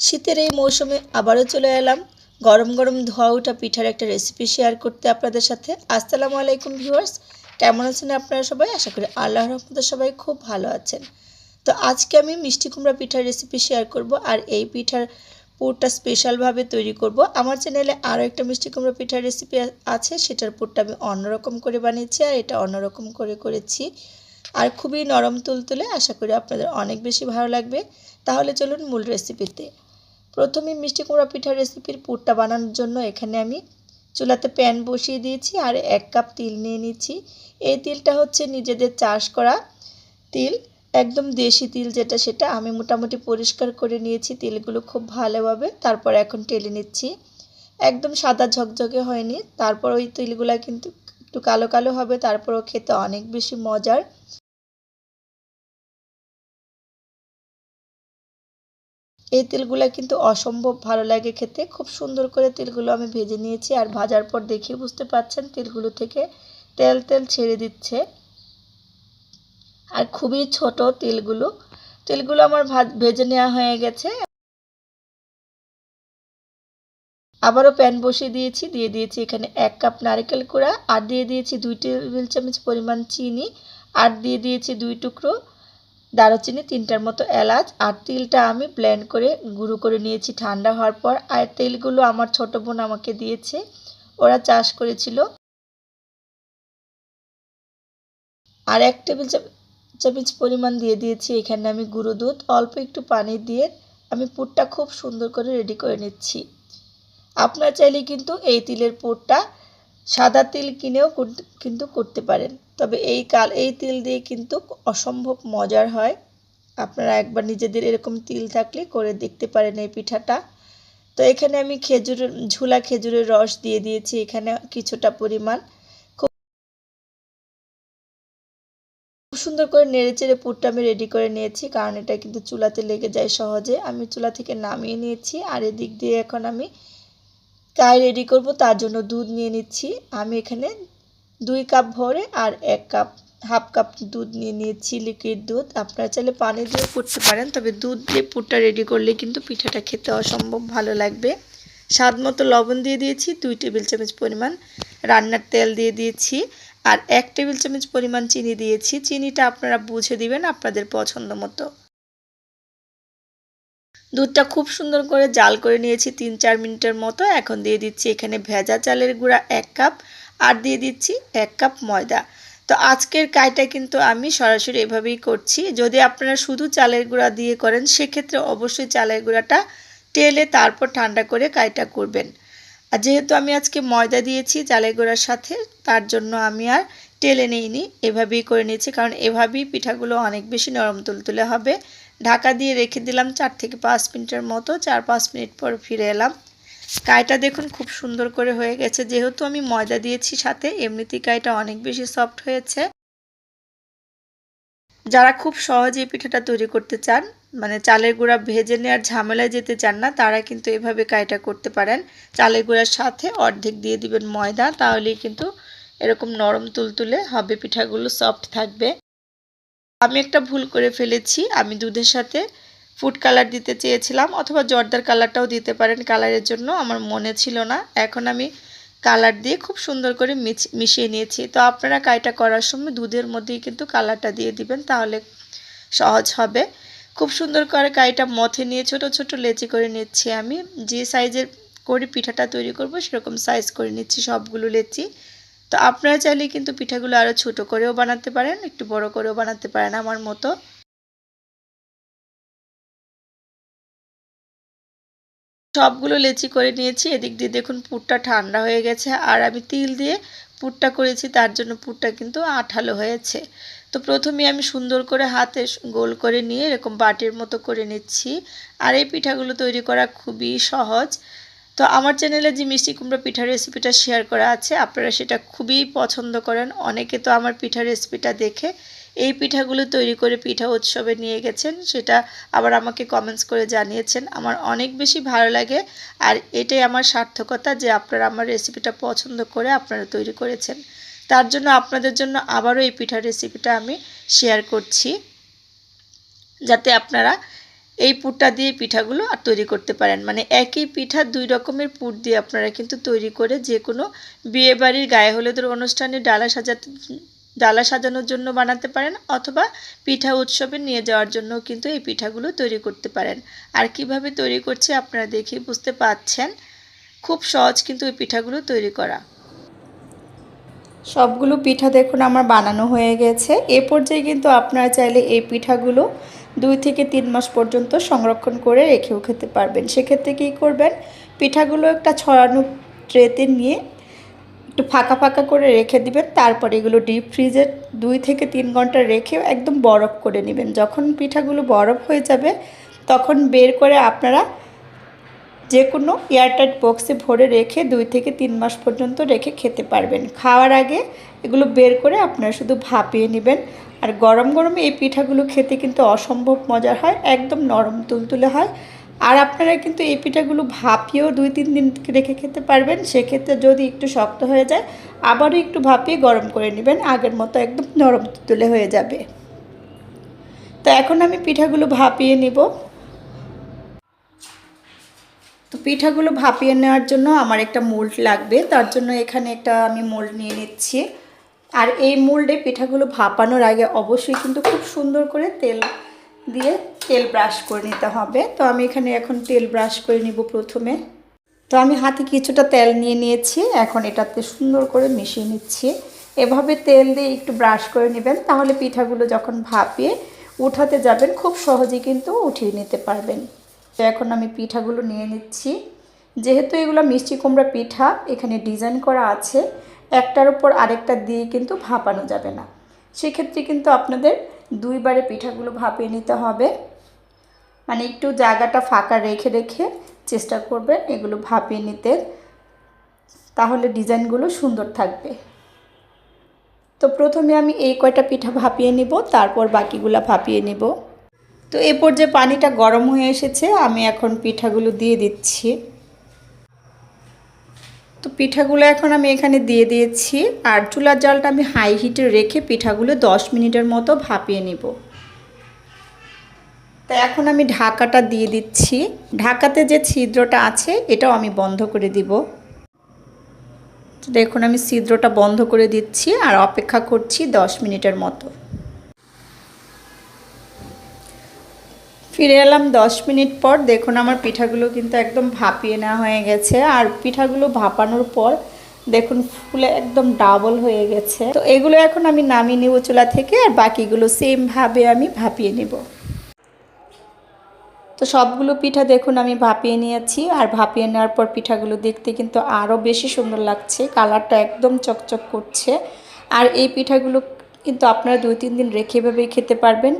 শীতের এই মৌসুমে আবারও চলে এলাম। গরম গরম ধোয়া ওঠা পিঠার একটা রেসিপি শেয়ার করতে আপনাদের সাথে। আসসালামু আলাইকুম ভিউয়ার্স কেমন আছেন আপনারা সবাই? আশা করি আল্লাহ রহমতে সবাই খুব ভালো আছেন। তো আজকে আমি মিষ্টি কুমড়া পিঠার রেসিপি শেয়ার করব আর এই পিঠার পুরটা স্পেশালভাবে তৈরি করব। আমার চ্যানেলে আরও একটা মিষ্টি কুমড়া পিঠার রেসিপি আছে, সেটার পুরটা আমি অন্যরকম করে বানিয়েছি আর এটা অন্যরকম করে করেছি। আর খুবই নরম তুলতুলে আশা করি আপনাদের অনেক বেশি ভালো লাগবে। তাহলে চলুন মূল রেসিপিতে প্রথমে মিষ্টি কুমড়া পিঠার রেসিপির পুরটা বানানোর জন্য এখানে আমি চুলাতে প্যান বসিয়ে দিয়েছি আর এক কাপ তিল নিয়ে নিচ্ছি। এই তিলটা হচ্ছে নিজেদের চাষ করা তিল, একদম দেশি তিল যেটা সেটা। আমি মোটামুটি পরিষ্কার করে নিয়েছি, তিলগুলো খুব ভালোভাবে। তারপর এখন টেলে নিচ্ছি। একদম সাদা ঝকঝকে হয়নি। তারপর ওই তিলগুলা কিন্তু একটু কালো কালো হবে, তারপরও খেতে অনেক বেশি মজার। এই তেলগুলো কিন্তু অসম্ভব ভালো লাগে খেতে। খুব সুন্দর করে তেলগুলো আমি ভেজে নিয়েছি আর ভাজার পর দেখে বুঝতে পাচ্ছেন তেলগুলো থেকে তেল তেল ছেড়ে দিচ্ছে। আর খুবই ছোট তেলগুলো। তেলগুলো আমার ভেজে নেওয়া হয়ে গেছে। আবারও প্যান বসিয়ে দিয়েছি, দিয়ে দিয়েছি এখানে এক কাপ নারকেল কুড়া, আর দিয়ে দিয়েছি দুই টেবিল চামচ পরিমাণ চিনি, আর দিয়ে দিয়েছি দুই টুকরো দারুচিনি তিনটার মতো এলাচ আর তিলটা আমি ব্লেন্ড করে গুঁড়ো করে নিয়েছি। ঠান্ডা হওয়ার পর আর তেলগুলো আমার ছোট বোন আমাকে দিয়েছে। ওরা চাষ করেছিল। আর এক টেবিল চামচ পরিমাণ দিয়ে দিয়েছি এখানে আমি গুঁড়ো দুধ। অল্প একটু পানি দিয়ে আমি পুরটা খুব সুন্দর করে রেডি করে নিচ্ছি। আপনার চাইলে কিন্তু এই তিলের পুরটা সাদা তিল কিনেও কিন্তু করতে পারেন। তবে এই কাল, এই তিল দিয়ে কিন্তু অসম্ভব মজার হয়। আপনারা একবার নিজেদের এরকম তিল থাকলে করে দেখতে পারেন এই পিঠাটা। তো এখানে আমি খেজুরের ঝুলা খেজুরের রস দিয়ে দিয়েছি। এখানে কিছুটা পরিমাণ। খুব সুন্দর করে নেড়ে চেড়ে পুরটা আমি রেডি করে নিয়েছি, কারণ এটা কিন্তু চুলাতে লেগে যায় সহজে। আমি চুলা থেকে নামিয়ে নিয়েছি, আর এদিক দিয়ে এখন আমি কাই রেডি করব, তার জন্য দুধ নিয়ে নিচ্ছি। আমি এখানে দুই কাপ ভরে আর এক কাপ হাফ কাপ দুধ নিয়ে নিয়েছি লিকুইড দুধ। আপনারা চাইলে পানি দিয়ে করতে পারেন, তবে দুধ দিয়ে পুরটা রেডি করলে কিন্তু পিঠাটা খেতে অসম্ভব ভালো লাগবে। স্বাদ মতো লবণ দিয়ে দিয়েছি, দুই টেবিল চামচ পরিমাণ রান্নার তেল দিয়ে দিয়েছি আর এক টেবিল চামচ পরিমাণ চিনি দিয়েছি। চিনিটা আপনারা বুঝে দিবেন আপনাদের পছন্দ মতো। দুধটা খুব সুন্দর করে জাল করে নিয়েছি তিন চার মিনিটের মতো। এখন দিয়ে দিচ্ছি এখানে ভেজা চালের গুঁড়া এক কাপ আর দিয়ে দিচ্ছি এক কাপ ময়দা। তো আজকের কাইটা কিন্তু আমি সরাসরি এভাবেই করছি। যদি আপনারা শুধু চালের গুঁড়া দিয়ে করেন, সেক্ষেত্রে অবশ্যই চালের গুঁড়াটা টেলে তারপর ঠান্ডা করে কাইটা করবেন। আর যেহেতু আমি আজকে ময়দা দিয়েছি চালের গুঁড়ার সাথে, তার জন্য আমি আর টেলে নিইনি। এভাবেই করে নিয়েছি, কারণ এভাবেই পিঠাগুলো অনেক বেশি নরম তুলতুলে হবে। ঢাকা দিয়ে রেখে দিলাম চার থেকে পাঁচ মিনিটের মতো, চার পাঁচ মিনিট পর ফিরে এলাম। কাইটা দেখুন খুব সুন্দর করে হয়ে গেছে। যেহেতু আমি ময়দা দিয়েছি সাথে, এমনিতেই কাইটা অনেক বেশি সফট হয়েছে। যারা খুব সহজে পিঠাটা তৈরি করতে চান মানে চালের গুঁড়া ভেজে নেওয়ার ঝামেলায় যেতে চান না, তারা কিন্তু এভাবে কাইটা করতে পারেন। চালের গুঁড়ার সাথে অর্ধেক দিয়ে দিবেন ময়দা, তাহলেই কিন্তু এরকম নরম তুলতুলে হবে, পিঠাগুলো সফট থাকবে। আমি একটা ভুল করে ফেলেছি। আমি দুধের সাথে ফুড কালার দিতে চেয়েছিলাম অথবা জর্দার কালারটাও দিতে পারেন কালারের জন্য, আমার মনে ছিল না। এখন আমি কালার দিয়ে খুব সুন্দর করে মিশিয়ে নিয়েছি। তো আপনারা কাইটা করার সময় দুধের মধ্যেই কিন্তু কালারটা দিয়ে দিবেন, তাহলে সহজ হবে। খুব সুন্দর করে কাইটা মথে নিয়ে ছোট ছোট লেচি করে নিচ্ছি আমি। যে সাইজের করে পিঠাটা তৈরি করব, সেরকম সাইজ করে নিচ্ছি সবগুলো লেচি। তো আপনারা চাইলে কিন্তু পিঠাগুলো আরও ছোট করেও বানাতে পারেন, একটু বড় করেও বানাতে পারেন আমার মতো। সবগুলো লেচি করে নিয়েছি, এদিক দিয়ে দেখুন পুরটা ঠান্ডা হয়ে গেছে, আর আমি তিল দিয়ে পুরটা করেছি, তার জন্য পুরটা কিন্তু আঠালো হয়েছে। তো প্রথমে আমি সুন্দর করে হাতে গোল করে নিয়ে এরকম বাটির মতো করে নিচ্ছি, আর এই পিঠাগুলো তৈরি করা খুবই সহজ। তো আমার চ্যানেলে যে মিষ্টি কুমড়া পিঠার রেসিপিটা শেয়ার করা আছে, আপনারা সেটা খুবই পছন্দ করেন। অনেকে তো আমার পিঠার রেসিপিটা দেখে এই পিঠাগুলো তৈরি করে পিঠা উৎসবে নিয়ে গেছেন, সেটা আবার আমাকে কমেন্টস করে জানিয়েছেন। আমার অনেক বেশি ভালো লাগে আর এটাই আমার সার্থকতা যে আপনারা আমার রেসিপিটা পছন্দ করে আপনারা তৈরি করেছেন। তার জন্য আপনাদের জন্য আবারও এই পিঠার রেসিপিটা আমি শেয়ার করছি। যাতে আপনারা এই পুরটা দিয়ে পিঠাগুলো আর তৈরি করতে পারেন। মানে একই পিঠা দুই রকমের পুর দিয়ে আপনারা কিন্তু তৈরি করে যে কোনো বিয়েবাড়ির গায়ে হলুদের অনুষ্ঠানে ডালা সাজাতে, ডালা সাজানোর জন্য বানাতে পারেন অথবা পিঠা উৎসবে নিয়ে যাওয়ার জন্য কিন্তু এই পিঠাগুলো তৈরি করতে পারেন। আর কীভাবে তৈরি করছে আপনারা দেখে বুঝতে পাচ্ছেন। খুব সহজ কিন্তু এই পিঠাগুলো তৈরি করা। সবগুলো পিঠা দেখুন আমার বানানো হয়ে গেছে। এ পর্যায়ে কিন্তু আপনারা চাইলে এই পিঠাগুলো দুই থেকে তিন মাস পর্যন্ত সংরক্ষণ করে রেখেও খেতে পারবেন। সেক্ষেত্রে কী করবেন? পিঠাগুলো একটা ছড়ানো ট্রেতে নিয়ে একটু ফাঁকা ফাঁকা করে রেখে দিবেন। তারপর এগুলো ডিপ ফ্রিজে দুই থেকে তিন ঘণ্টা রেখে একদম বরফ করে নেবেন। যখন পিঠাগুলো বরফ হয়ে যাবে, তখন বের করে আপনারা যে কোনো এয়ারটাইট বক্সে ভরে রেখে দুই থেকে তিন মাস পর্যন্ত রেখে খেতে পারবেন। খাওয়ার আগে এগুলো বের করে আপনারা শুধু ভাপিয়ে নেবেন। আর গরম গরমে এই পিঠাগুলো খেতে কিন্তু অসম্ভব মজার হয়, একদম নরম তুলতুলে হয়। আর আপনারা কিন্তু এই পিঠাগুলো ভাপিয়েও দুই তিন দিন রেখে খেতে পারবেন, সেক্ষেত্রে যদি একটু শক্ত হয়ে যায়, আবারও একটু ভাপিয়ে গরম করে নেবেন, আগের মতো একদম নরম তুলে হয়ে যাবে। তো এখন আমি পিঠাগুলো ভাপিয়ে নিব। তো পিঠাগুলো ভাপিয়ে নেওয়ার জন্য আমার একটা মোল্ড লাগবে, তার জন্য এখানে একটা আমি মোল্ড নিয়ে নিচ্ছি। আর এই মোল্ডে পিঠাগুলো ভাপানোর আগে অবশ্যই কিন্তু খুব সুন্দর করে তেল দিয়ে তেল ব্রাশ করে নিতে হবে। তো আমি এখানে এখন তেল ব্রাশ করে নিব প্রথমে। তো আমি হাতে কিছুটা তেল নিয়ে নিয়েছি, এখন এটাতে সুন্দর করে মিশিয়ে নিচ্ছি। এভাবে তেল দিয়ে একটু ব্রাশ করে নেবেন, তাহলে পিঠাগুলো যখন ভাপিয়ে উঠাতে যাবেন, খুব সহজেই কিন্তু উঠিয়ে নিতে পারবেন। তো এখন আমি পিঠাগুলো নিয়ে নিচ্ছি। যেহেতু এগুলো মিষ্টি কুমড়া পিঠা, এখানে ডিজাইন করা আছে একটার উপর আরেকটা দিয়ে কিন্তু ভাপানো যাবে না। সেক্ষেত্রে কিন্তু আপনাদের দুইবারে পিঠাগুলো ভাপিয়ে নিতে হবে। মানে একটু জায়গাটা ফাঁকা রেখে রেখে চেষ্টা করবেন এগুলো ভাপিয়ে নিতে। তাহলে ডিজাইনগুলো সুন্দর থাকবে। তো প্রথমে আমি এই কয়টা পিঠা ভাপিয়ে নিব, তারপর বাকিগুলো ভাপিয়ে নেব। তো এরপর যে পানিটা গরম হয়ে এসেছে, আমি এখন পিঠাগুলো দিয়ে দিচ্ছি। তো পিঠাগুলো এখন আমি এখানে দিয়ে দিয়েছি আর চুলার জলটা আমি হাই হিটে রেখে পিঠাগুলো দশ মিনিটের মতো ভাপিয়ে নিব। তো এখন আমি ঢাকাটা দিয়ে দিচ্ছি। ঢাকাতে যে ছিদ্রটা আছে, এটাও আমি বন্ধ করে দিব। দেখুন, আমি ছিদ্রটা বন্ধ করে দিচ্ছি আর অপেক্ষা করছি দশ মিনিটের মতো। ফিরে এলাম দশ মিনিট পর। দেখুন, আমার পিঠাগুলো কিন্তু একদম ভাপিয়ে নেওয়া হয়ে গেছে। আর পিঠাগুলো ভাপানোর পর দেখুন, ফুলে একদম ডাবল হয়ে গেছে। তো এগুলো এখন আমি নামিয়ে নেব চুলা থেকে, আর বাকিগুলো সেমভাবে আমি ভাপিয়ে নেব। তো সবগুলো পিঠা দেখুন, আমি ভাপিয়ে নিয়েছি। আর ভাপিয়ে নেওয়ার পর পিঠাগুলো দেখতে কিন্তু আরও বেশি সুন্দর লাগছে। কালারটা একদম চকচক করছে। আর এই পিঠাগুলো কিন্তু আপনারা দুই তিন দিন রেখে এভাবেই খেতে পারবেন।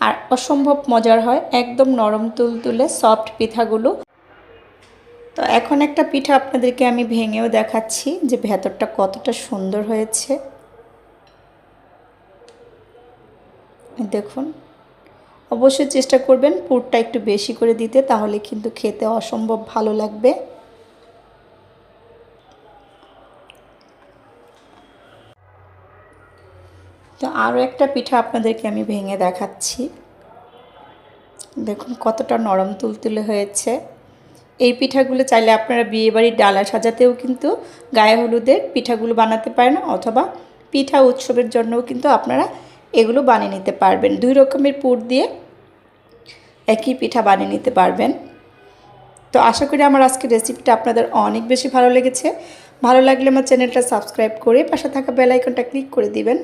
আর অসম্ভব মজার হয় একদম নরম তুলতুলে সফট পিঠাগুলো। তো এখন একটা পিঠা আপনাদেরকে আমি ভেঙেও দেখাচ্ছি যে ভেতরটা কতটা সুন্দর হয়েছে। দেখুন, অবশ্যই চেষ্টা করবেন পুরটা একটু বেশি করে দিতে, তাহলে কিন্তু খেতে অসম্ভব ভালো লাগবে। তো আরও একটা পিঠা আপনাদেরকে আমি ভেঙে দেখাচ্ছি। দেখুন কতটা নরম তুলতুলে হয়েছে। এই পিঠাগুলো চাইলে আপনারা বিয়েবাড়ির ডালা সাজাতেও কিন্তু গায়ে হলুদের পিঠাগুলো বানাতে পারেন অথবা পিঠা উৎসবের জন্যও কিন্তু আপনারা এগুলো বানিয়ে নিতে পারবেন। দুই রকমের পুর দিয়ে একই পিঠা বানিয়ে নিতে পারবেন। তো আশা করি আমার আজকের রেসিপিটা আপনাদের অনেক বেশি ভালো লেগেছে। ভালো লাগলে আমার চ্যানেলটা সাবস্ক্রাইব করে পাশে থাকা বেল আইকনটা ক্লিক করে দিবেন।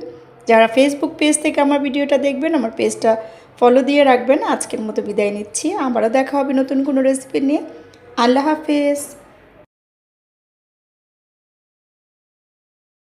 যারা ফেসবুক পেজ থেকে আমার ভিডিওটা দেখবেন, আমার পেজটা ফলো দিয়ে রাখবেন। আজকের মতো বিদায় নিচ্ছি। আবারও দেখা হবে নতুন কোনো রেসিপি নিয়ে। আল্লাহ হাফেজ।